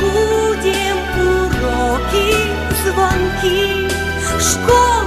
будем уроки, звонки, школы.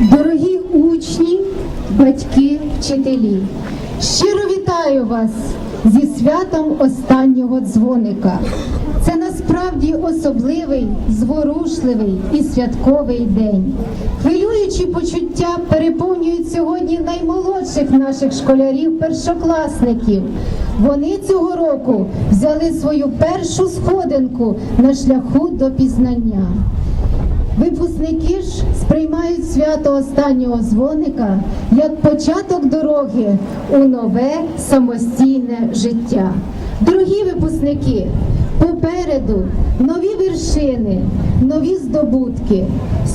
Дорогі учні, батьки, вчителі, щиро вітаю вас зі святом останнього дзвоника. Це насправді особливий, зворушливий і святковий день. Хвилюючі почуття переповнюють сьогодні наймолодших наших школярів, першокласників. Вони цього року взяли свою першу сходинку на шляху до пізнання. Випускники ж сприймають свято останнього дзвоника як початок дороги у нове самостійне життя. Дорогі випускники, попереду нові вершини, нові здобутки.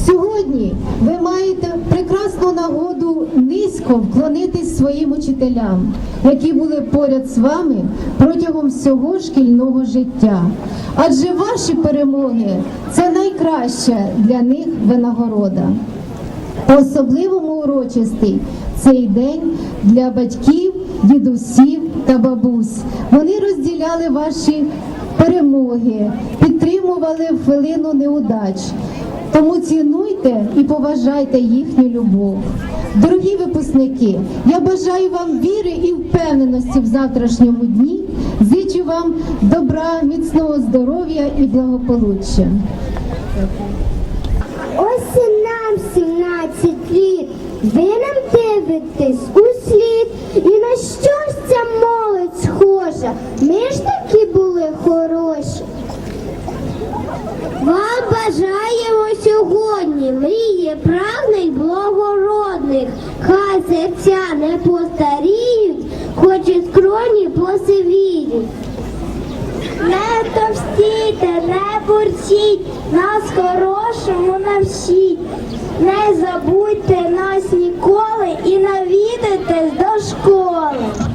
Сьогодні ви маєте прекрасну нагоду низько вклонитись своїм учителям, які були поряд з вами протягом всього шкільного життя. Адже ваші перемоги це найкраща для них винагорода. По-особливому урочистий цей день для батьків, дідусів та бабусь. Вони розділяли ваші перемоги, підтримували в хвилину неудач. Тому цінуйте і поважайте їхню любов. Дорогі випускники, я бажаю вам віри і впевненості в завтрашньому дні. Зичу вам добра, міцного здоров'я і благополуччя. Ось і нам 17 літ, ви нам дивитесь у слід, і на що ця молодь схожа? Ми ж такі були хороші. Вам бажаємо сьогодні мрії прагнень благородних, хай серця не постаріють, хоч і скроні посивіють. Не товстійте, не бурчіть, нас хорошому навчіть. Не забудьте нас ніколи і навідайтесь до школи.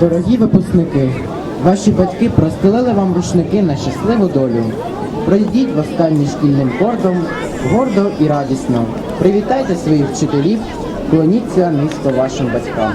Дорогі випускники, ваші батьки простелили вам рушники на щасливу долю. Пройдіть в останній шкільним кордом гордо і радісно. Привітайте своїх вчителів, клоніться низько вашим батькам.